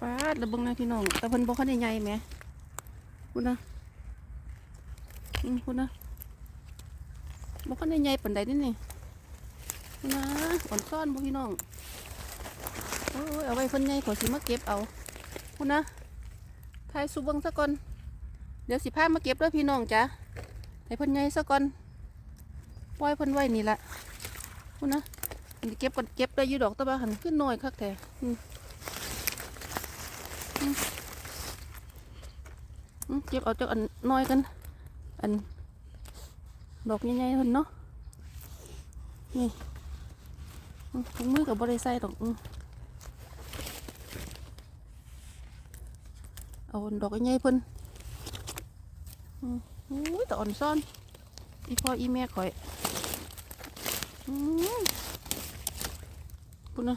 ป้าดระเบิงนะพี่น้อง แต่เพิ่นบ่คันได้ใหญ่แหมคุณนะอืมคุณนะบ่คันได้ใหญ่ปานใดนี่นี่คุณนะอ่อนซ่อนบ่พี่น้องโอ้ยเอาไว้เพิ่นใหญ่ขอสิมาเก็บเอาคุณนะทายสุเบิงซะก่อน เดี๋ยวสิพามาเก็บด้อพี่น้องจ้ะให้เพิ่นใหญ่ซะก่อนปล่อยเพิ่นไว้นี่ละคุณนะเก็บก่อนเก็บได้ยู่ดอกตะบาหันขึ้นน้อยคักแท้อืม อืม เก็บเอาจากอันน้อยกัน อันดอกใหญ่ๆคนเนาะนี่ถุงมือกับบริใส่ดอกอืมเอาอันดอกใหญ่ๆเพิ่นอุ้ยแต่อ่อนซ่อน อีพ่ออีแม่ข่อยอืมปุ่นนะ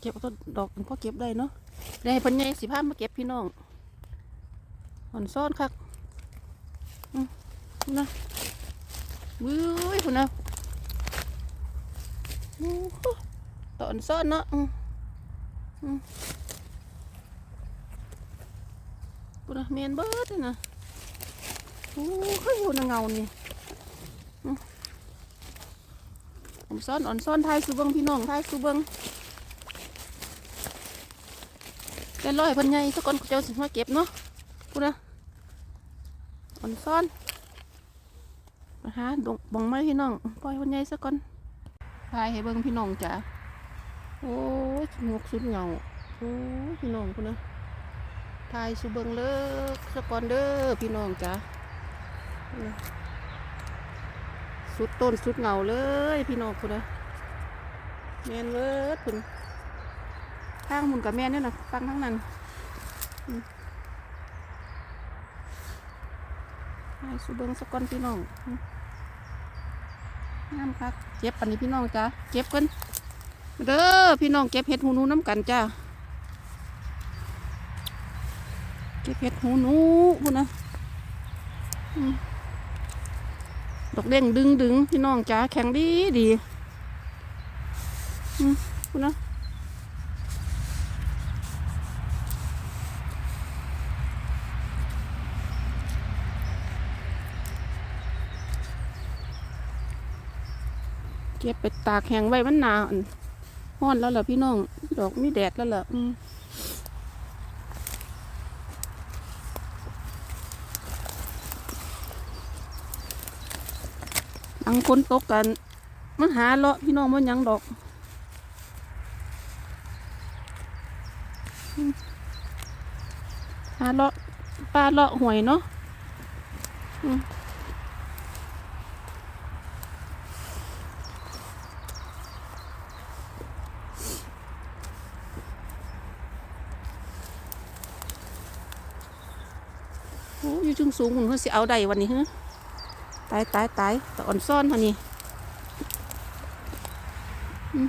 เก็บต้นดอกมันก็เก็บได้เนาะได้พันใหญ่สิพามาเก็บพี่น้องอ่อนซ่อนคักอืมนะบื้อพุ่นะตอนซ่อนเนาะอืมอืมพุ่นนะเมียนเบิดเลยนะโอ้ยพุ่นนะเงานี่อืมอ่อนซ่อนอ่อนซ่อนทายสูบิงพี่น้องทายสูบิง เล่นร้อยพันใหญ่สักคนเจ้าสิมาเก็บเนาะพูดนะอ่อนซ่อนมาหาดงบองไม้พี่น้องปล่อยพันใหญ่สักคนพายให้เบิ่งพี่น้องจ้ะโอ้ยหมวกสุดเหงาโอ้ยพี่น้องพูดนะทายสุเบิงเลิกสักคนเด้อพี่น้องจ้ะสุดต้นสุดเหงาเลยพี่น้องพูดนะแมนเลิศพุ่น ข้างหมุนกับแม่เนี่ยนะฟังทั้งนั้นให้สุเบิงสกอนพี่น้องงามคักเก็บปันนี้พี่น้องจ้าเก็บกันเด้อพี่น้องเก็บเห็ดหูนูน้ำกันจ้าเก็บเห็ดหูนูพุ่นนะดอกเด้งดึงดึงพี่น้องจ้าแข็งดีดีพุ่นนะ เก็บไปตากแห้งไว้มันหนาวอั่นร้อนแล้วล่ะพี่น้อง ดอกมีแดดแล้วล่ะอืมอังคนตกกันมาหาเลาะพี่น้องมันยังดอกหาเลาะปลาเลาะหวยเนาะ อืมโอ้ยจึงสูงหุ่นเขาสิเอาได้วันนี้ฮะตายตายตายแต่อ่อนซ่อนฮะนี่อืม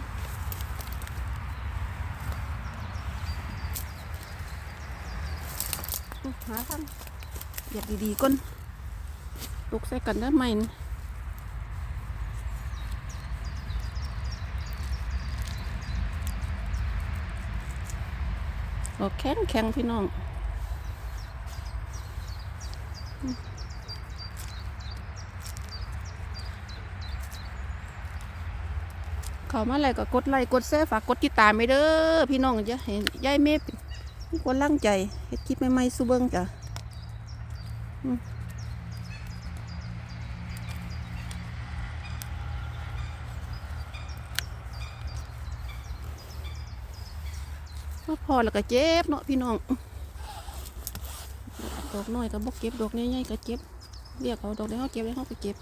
โอ้หาทางอยากดีๆก่อนตกใส่กันได้ไหม่โอ้แข็งแข็งพี่น้อง เขามาอะไรก็กดไลค์กดแชร์ฝากกดติดตามไปเด้อพี่น้องจะเห็นยายเมฟมีคนร่างใจเฮ็ดคลิปใหม่ๆสู้เบิ่งจ้ะอืมาพอแล้วก็เจ็บเนาะพี่น้องดอกน้อยก็บกเก็บดอกใหญ่ๆก็เจ็บเรียกเขาดอกได้เขาเก็บได้เขาก็เก็บ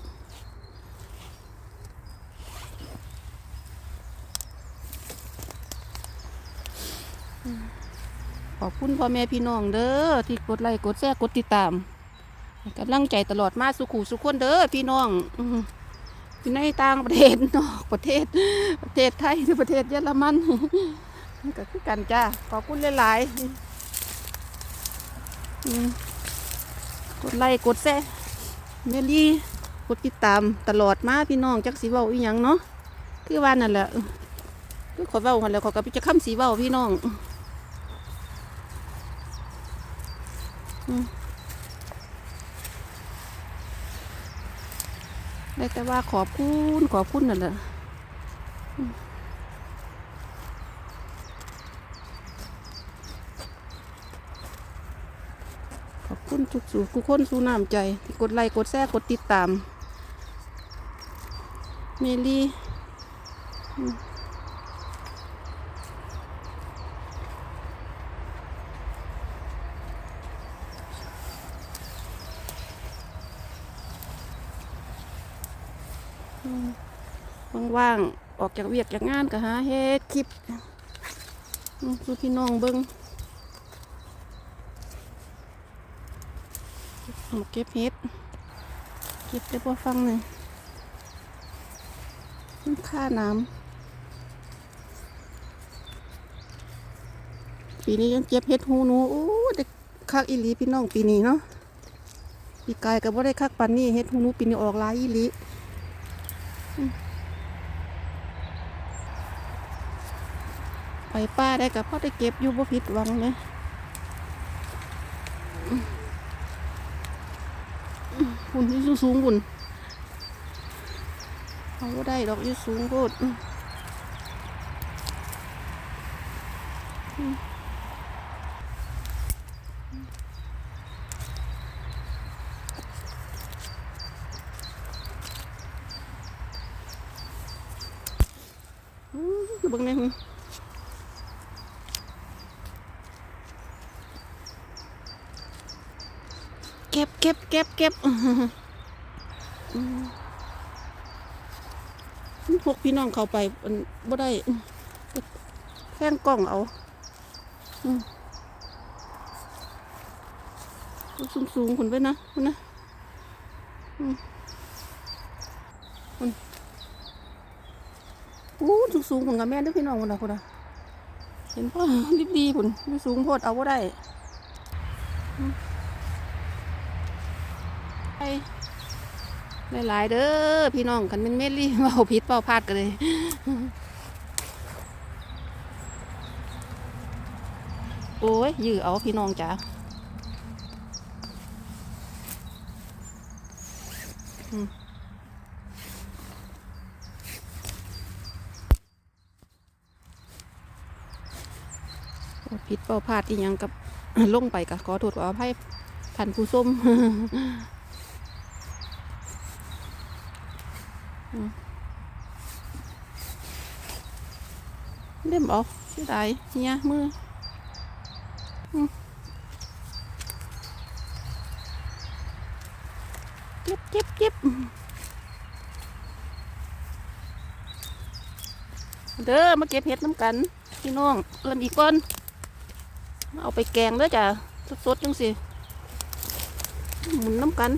ขอบคุณพ่อแม่พี่น้องเด้อที่กดไลค์กดแชร์กดติดตามกำลังใจตลอดมาสุขุสุขคนเด้อพี่น้องอยู่ในต่างประเทศนอกประเทศ ประเทศไทยหรือประเทศเยอรมันก็คือกันจ้าขอบคุณหลายๆกดไลค์กดแชร์เมลี่กดติดตามตลอดมาพี่น้องจักสิเว้าอีหยังเนาะคือว่านั่นแหละคือขอเว้าหันแล้วขอยก็จะค้ำสีเว้าพี่น้องอืม ได้แต่ว่าขอบคุณขอบคุณนั่นแหละขอบคุณทุกสู่ทุกคนสู่น้ำใจ ที่กดไลค์กดแชร์กดติดตาม เมลี่อืมอืม ว่างๆออกจากเวียกจากงานก็หาเฮ็ดคลิปสู่พี่น้องเบิ้งมาเก็บเฮ็ดเก็บได้พอฟังหนึ่งมันค่าน้ำปีนี้ยังเจ็บเฮ็ดหูหนูโอ้เด็กคักอีลีพี่น้องปีนี้เนาะปีกายก็บ่ได้คักปันนี้เฮ็ดหูหนูปีนี้ออกลายอีลี ไปป้าได้กับพ่อได้เก็บอยู่บ่ผิดหวังเลยอืมหุ่นที่สูงหุ่นเอาบ่ได้ดอกยืดสูงโพดอืมอืมอืมเบิ่งแหน่หึเก็บ เก็บเก็บเก็บอื้อหืออืมพวกพี่น้องเขาไปมันบ่ได้อื้งกล้องเอาสูงสูงๆคุณไปนะคุณนะคุณอู้สูงสูงคุณกับแม่ด้วยพี่น้องคุณนะคุณนะเห็นพ่อรีบดีคุณไม่สูงโพดเอาบ่ได้ หลายๆเด้อพี่น้องกันเป็นเมลี่เว้าผิดเว้าพลาดกันเลยโอ้ยยื้อเอาพี่น้องจ้าผิดเว้าพลาดอีหยังกับลงไปกะขอโทษขออภัยท่านผู้ชม เล่มเอาเสียดายเฮียมือเก็บเก็บเก็บเด้อมาเก็บเห็ดน้ำกัน พี่น้องเอินอีกก่อนเอาไปแกงเด้อจ้ะสดๆจังสิหมุนน้ำกัน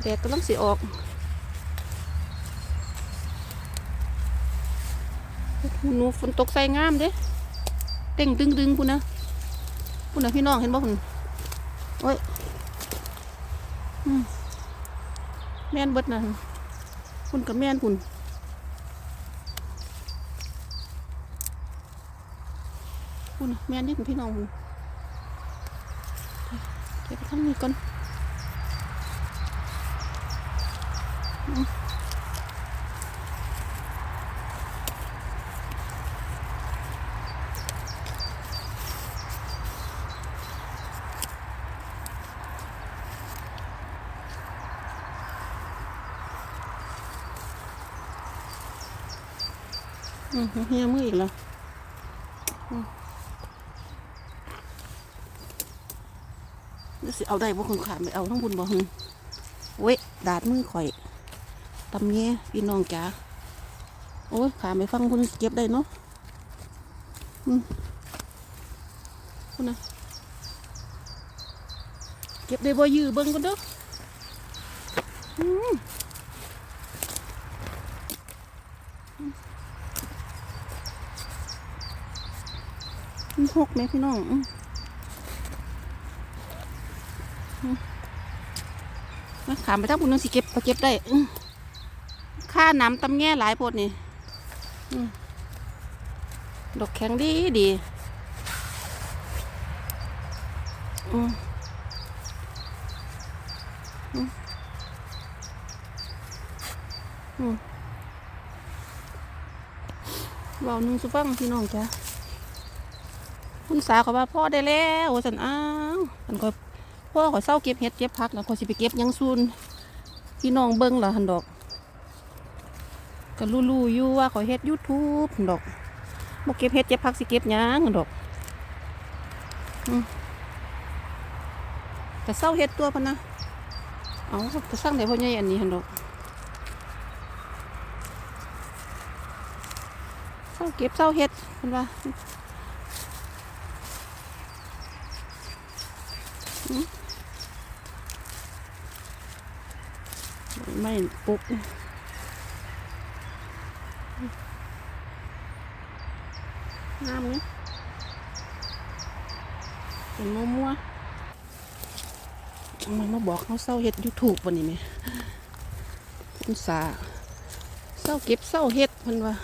แดดกำลังสิออก หนูฝนตกใส่งามเด้เต่งดึงดึงพุ่นนะพุ่นนะพี่น้องเห็นบ่พุ่นโอ้ยแม่นเบิดนะพุ่นกับแม่นพุ่นพุ่นแม่นนี่พุ่นพี่น้องพุ่นเก็บทั้งนี้ก่อน เฮียมืออีกแล้วนี่สิเอาได้บ่คุณขาไม่เอาทั้งบุญบ่หึเว้ยดาดมือข่อยตำแง่พี่น้องจ๋าโอ้ยขาไม่ฟังคุณเก็บได้เนาะอืมคุณนะเก็บได้บ่ยื้อเบิ่งกันเด้อม มันหกไหมพี่น้องมอืมมาขามไปถ้าบุญนึงสิเก็บเอาเก็บได้ค่าน้ำตำแง่หลายโพดนี่ดอกแข็งดีดีอืมอืมบาหนึ่งสุฟังพี่น้องจ้ะ คุณสาวเขาว่าพ่อได้แล้วสันอ้าวอันก็พ่อขอเศร้าเก็บเห็ดเก็บผักแล้วขอสิไปเก็บยังซูนพี่น้องเบิ้งเหรอหันดอกก็รู้ๆอยู่ว่าขอยเฮ็ดยูทูบดอกบ่เก็บเฮ็ดเก็บผักสิเก็บยังดอกอืมก็เศร้าเฮ็ดตัวพะนะเอาก็สร้างได้พ่อใหญ่อันนี้หันดอกเศร้าเก็บเศร้าเฮ็ดเพิ่นว่า ไม่ปุกงามเนี่ยเป็นมัวมัวทำไมมาบอกเขาเศร้าเฮ็ดยูทูบวันนี้ไหมคุณสาเศร้าเก็บเศร้าเฮ็ดเพิ่นว่า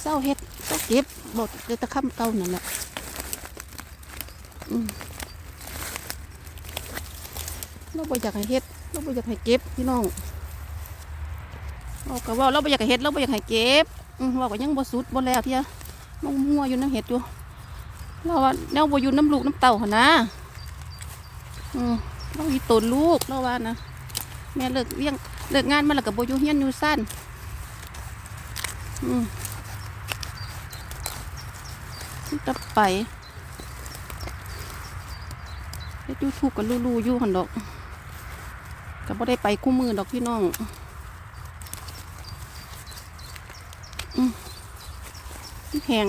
เศร้าเฮ็ดเศร้าเก็บบอกเดยวแตะคำเก่านั่นแหละอืม เราบ่อยากให้เฮ็ดเราบ่อยากให้เก็บพี่น้องเราก็ว่าเราบ่อยากให้เฮ็ดเราบ่อยากให้เก็บว่าก็ยังบ่สุดบ่แล้วเที่ยมองมัวอยู่น้ำเห็ดอยู่เราว่าแนวบอยู่น้ำลูกน้ำเต่าหนะอืมเราอีตนลูกเราว่านะแม่เลิกเลี้ยงเลิกงานมาแล้วกับบอยู่เฮียนอยู่สั้นอืมมันจะไปเฮ็ดยูทูบกับลูๆอยู่หันดอก ก็บ่ได้ไปคู่มือดอกพี่น้องอแหง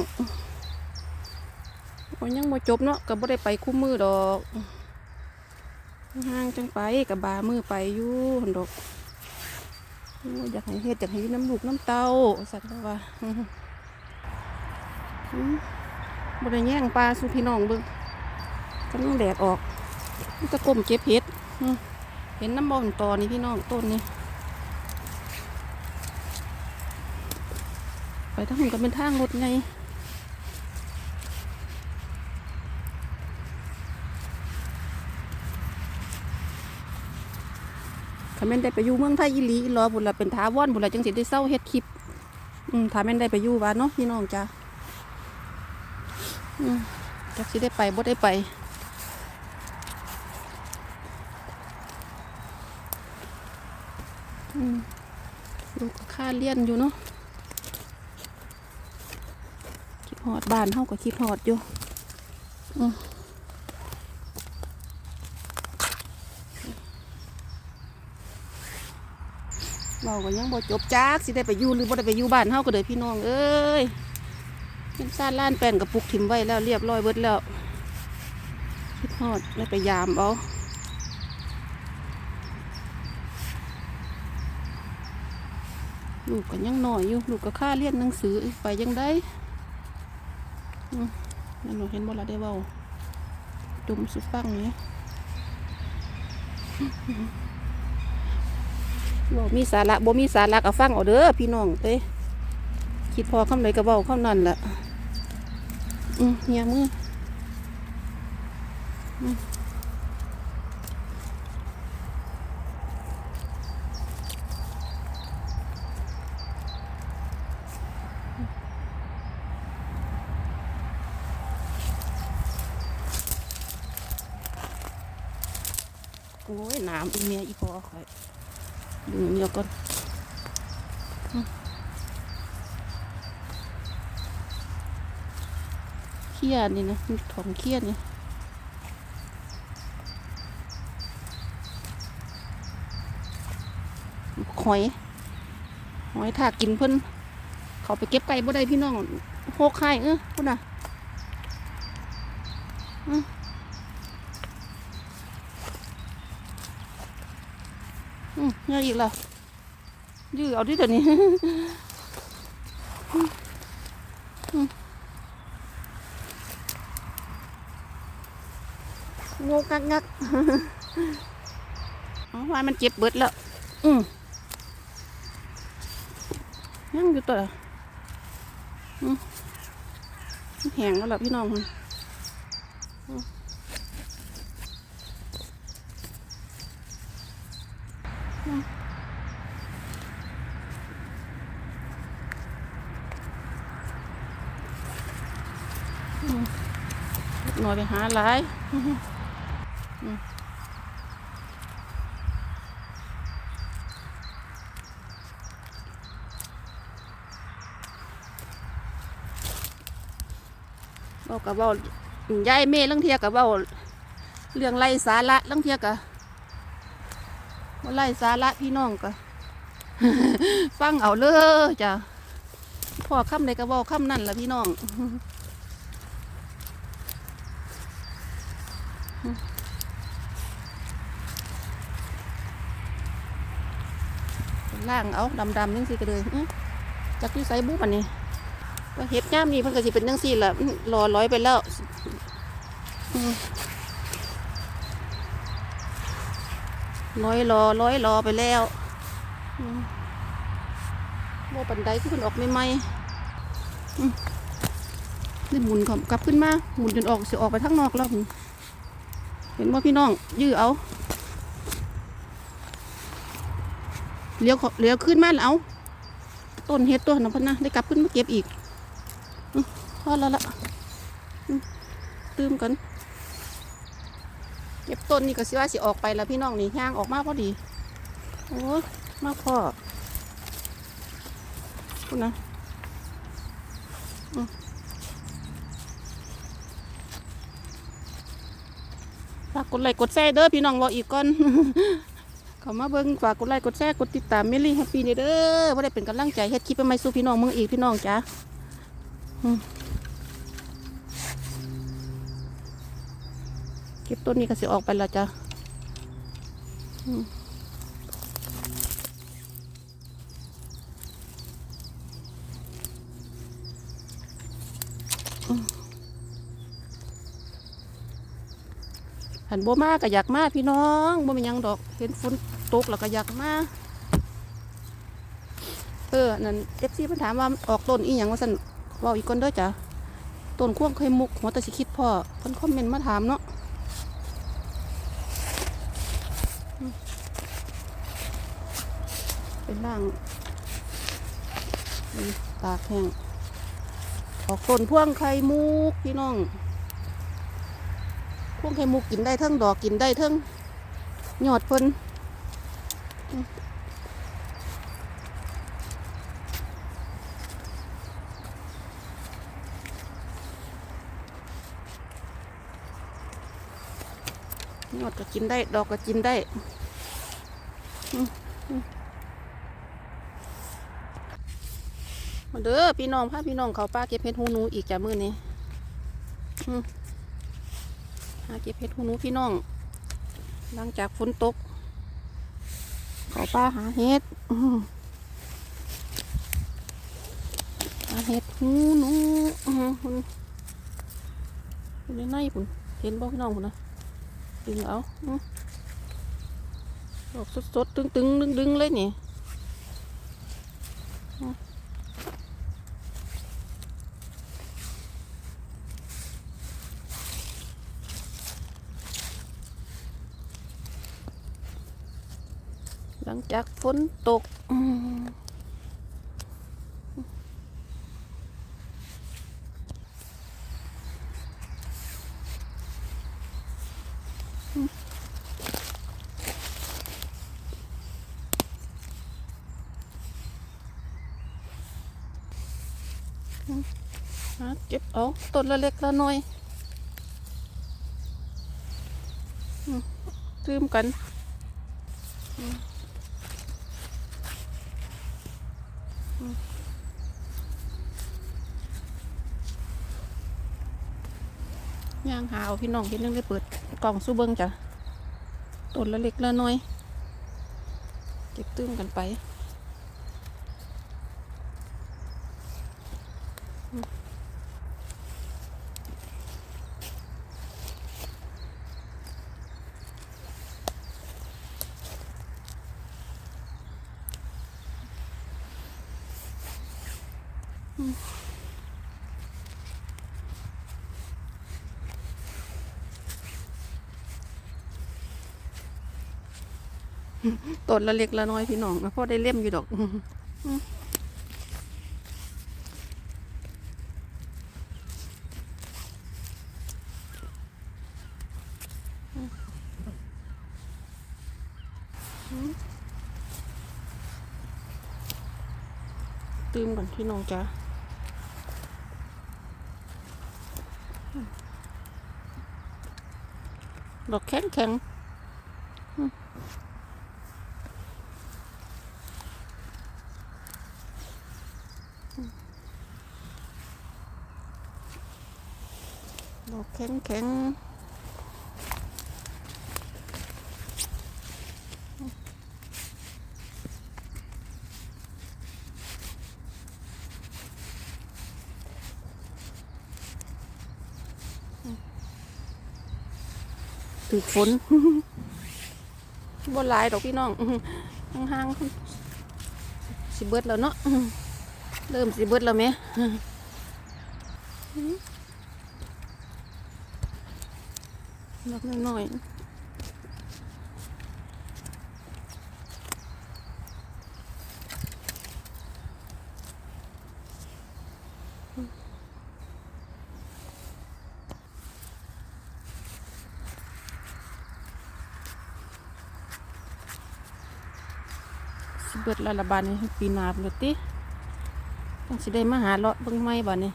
โอ้ยังบ่จบเนาะก็บ่ได้ไปคู่มือดอกห่างจังไปกับบามือไปอยู่หันดอกอยากให้เฮ็ดอยากให้น้ำลูกน้ำเต้าสัตว์ว่าบ่ได้แย่งปลาสู่พี่น้องเบิ่งกำลังแดดออก จะก้มเก็บเห็ดอื เห็นน้ำบ่อนตอนี่พี่น้องต้นนี้ ไปทางหุ่นก็เป็นทางรถไงถ้าแม่นได้ไปอยู่เมืองไทยอีหลีอีหลอบุญละเป็นท้าวอนบุญละจังสิได้เศร้าเฮ็ดคลิปอืมถ้าแม่นได้ไปอยู่บ้านเนาะพี่น้องจ้าอืมจักสิได้ไปบ่ได้ไป ลูกก็ค่าเลี้ยนอยู่เนาะคิดฮอดบ้านเฮาก็คิดฮอดอยู่เราก็ยังบ่จบจักสิได้ไปอยู่หรือบ่ได้ไปอยู่บ้านเฮาก็เด้อพี่น้องเอ้ยเป็นซ่านล้านแป้นกับปุกถิ่มไว้แล้วเรียบร้อยเบิดแล้วคิดฮอดได้ไปยามเอา ลูกก็ยังหน้อยอยู่ลูกก็ค่าเรียนหนังสือไปยังได้นั่นหนูเห็นบ่ละได้เว้าจุ่มสุดฟังนี่บ่มีสาระบ่มีสาระก็ฟังเอาเด้อพี่น้องเต้คิดพอคำใดก็เว้าคำนั้นละอืมเฮียมืออืมโอ้ยน้ำอีเมียอีพอข่อยดึงเมียก่อนอืมเขี้ยนี่นะมีถองเขี้ยนี่หอย หอยถ้ากินเพิ่นเขาไปเก็บไก่บ่ได้พี่น้องโหกไข่เออพุ่นน่ะอือม เงยอีกแล้วยื้อเอาดิเดี๋ยวนี้อืมอืมงกงักงักเอาว่ามันเจ็บเบิดแล้ว อืมยังอยู่ตัวอืมแห้งแล้วล่ะพี่น้องมันอืมอืมอืม ไปหาหลายอืมอืมบอกกับว่าย้ายเมย์ลังเทียกับว่าเรื่องไล่สาระลังเทียกับว่าไล่สาระพี่น้องก็ฟังเอาเลยจ้ะพ่อคำใดก็บอกคำนั่นละพี่น้อง ล่างเอาดำๆจังสิก็เลยจักอยู่ไสบุบันนี้ก็เห็ดย่ามนี่เพิ่นก็สิเป็นจังซี่ล่ะอื้อรอร้อยไปแล้วร้อยรอร้อยรอไปแล้วอืมบ่ปันไดคือเพิ่นออกใหม่ๆอืมนี่หมุนกลับขึ้นมาหมุนจนออกสิออกไปทางนอกแล้วเห็นว่าพี่น้องยื้อเอา เลี้ยวเลี้ยวขึ้นมาแล้วเอาต้นเฮ็ดตัวนะพ่นนะได้กลับขึ้นมาเก็บอีกอื้อพอแล้วละตื้มกันเก็บต้นนี่ก็สิว่าสิออกไปแล้วพี่น้องนี่ย่างออกมาพอดีโอ้มาพ่อคุณนะฝากกดไลค์กดแชร์เด้อพี่น้องรออีกก่อน เขามาเบิ่งฝากกดไลค์กดแชร์กดติดตามเมลี่แฮปปี้นี่เด้อว่าได้เป็นกำลังใจเฮ็ดคลิปไปไม่สู้พี่น้องมึงอีกพี่น้องจ้าอืมคลิปต้นนี้ก็สิออกไปแล้วจ้าอืมอืม หันบ่มาก็อยากมาพี่น้องบ่เป็นยังดอก เห็นฝนตกแล้วก็อยากมาเออนั่นเอฟซีเพิ่นถามว่าออกต้นอีหยังว่าซั่นว้าอีกคนเด้อจ้ะต้นควงไข่มุกหัวตะสิคิดพ่อเพิ่นคอมเมนต์มาถามเนาะเป็นร่างตากแห้งออกต้นพ่วงไข่มุกพี่น้อง พวกไข่มุกกินได้ทั้งดอกกินได้ทั้งหยอดพ่นอืมยอดก็กินได้ ดอกก็กินได้มาเด้อพี่น้องพาพี่น้องเขาป้าเก็บเห็ดหูนูอีกจ้ะมื้อนี้าเก็บเห็ดหูหนูพี่น้อง หลังจากฝนตกขอป้าหาเห็ดหาเห็ดหูหนูคุณคุณในในคุณเห็นบ่พี่น้องคุณนะดึงเอาอื้อดอกสดๆ ตึงๆ ดึงๆ เลยนี่ ลังจากฝนตกอื้อหาเก็บเอาต้นละเล็กละน้อยอื้อตื้มกัน ย่างหาเอาพี่น้องเห็นเรื่องได้เปิดกล่องสู้เบิ้งจ้ะต้นละเล็กละน้อย เก็บตื้มกันไปอืม ต้นละเล็กละน้อยพี่น้องนะพ่อได้เล่มอยู่ดอกตื่มก่อนพี่น้องจ้าดอกแข็งแข็งอืมดอกแข็งแข็ง ถือฝนบนลายดอกพี่น้องห่างๆสิเบิดแล้วเนาะเริ่มสิเบิดแล้วไหมดอกน้อยๆ แล้วละบานนี้ปีนาบเลยติต้องสิได้มาหาเลาะเบิ่งไม้บานนี้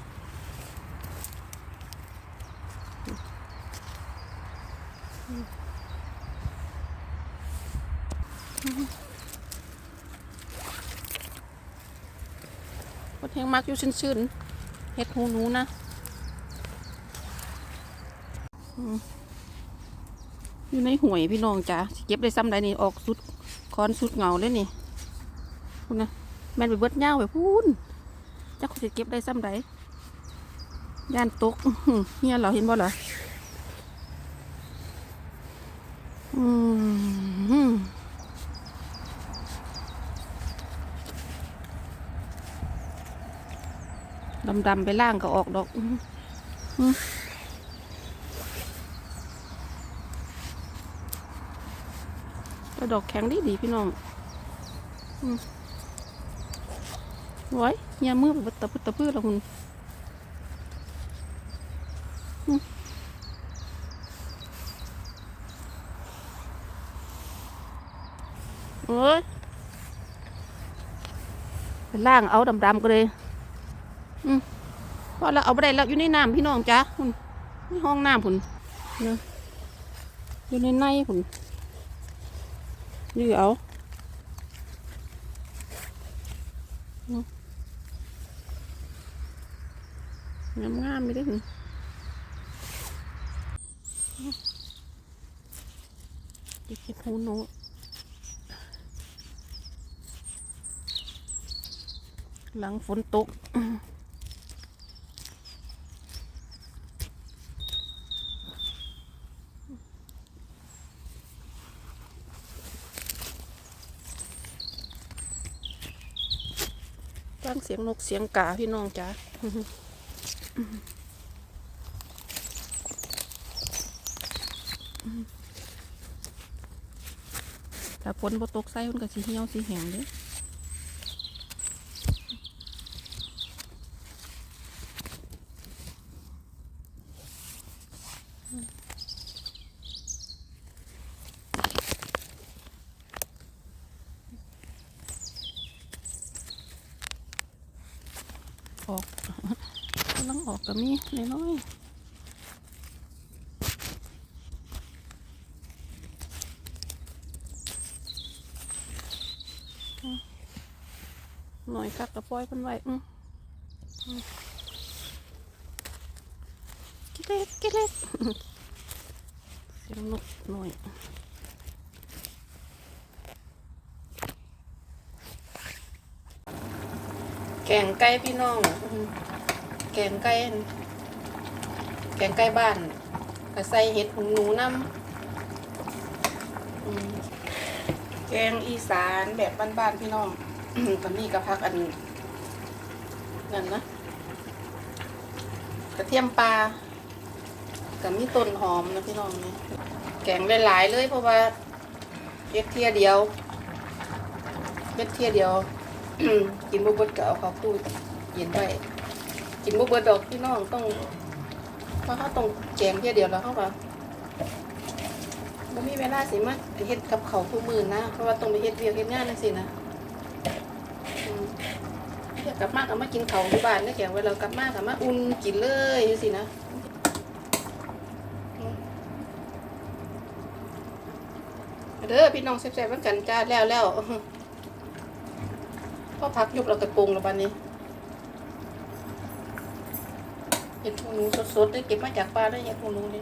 พดแห้งมักอยู่ชื้นๆเฮ็ดหูหนูนะอยู่ในห่วยพี่น้องจ้ะเก็บได้ซ้ำใดนี่ออกสุดคอนสุดเงาเลยนี่ คุณนะแม่นไปเบิดเงาไปพูนจักเขาสิเก็บได้ซ้ำใดย่านตกเฮียเราเห็นบ่เหรออืมดำๆไปล่างก็ออกดอกอื้อหือแต่ดอกแข็งดีดีพี่น้อง อืม ไว้เฮียมือไปตะพื้ตะพื้แล้วคุณอืมโอ้ยไปล่างเอาดำๆก็เลยพอเราเอาไปได้แล้วอยู่ในน้ำพี่น้องจ้าคุณในห้องน้ำคุณเนอะอยู่ในในคุณยื้อเอางามงามๆไม่ได้คุณ จะเก็บหูหนูหลังฝนตกฟังเสียงนกเสียงกาพี่น้องจ้า ถ้าฝนบ่ตกใส่มันก็สิเหี่ยวสิแห้งเด้ออกกำลังออกก็มีน้อย หน่อยคักกระปลอยเพิ่นไว้อืมกิเล็กกิเล็กเสียงนกหน่อยแกงไก่พี่น้อง แกงไก่ แกงไก่บ้านก็ใส่เห็ดหนูน้ำแกงอีสานแบบบ้านๆพี่น้อง ตอนนี้ก็พักอันนั่นนะกระเทียมปลากับมีต้นหอมนะพี่น้องนี่แกงหลายๆเลยเพราะว่าเฮ็ดเทียเดียวเฮ็ดเทียเดียว กินบ่เบิดก็เอาข้าวปุ้ยกินไว้กินบ่เบิดดอกพี่น้องต้องเพราะเขาต้องแกงเทียเดียวแล้วเขาว่าบ่มีเวลาสิมาเฮ็ดกับเขาวทุกมื้อนะเพราะว่าต้องไปเฮ็ดเวียกเฮ็ดงานจังซี่นะ ดี๋ยวกลับมาก็มากินเขาที่บ้านนะแกงไว้เรากลับมาก็มาอุ่นกินเลยจังซี่นะเด้อพี่น้องแซ่บๆกันกันจ้าแล้วแล้วพอพักยุบเรากระปรุงแล้วบันนี้เห็ดหูหนูสดๆได้เก็บมาจากป่าได้เห็ดหูหนูนี่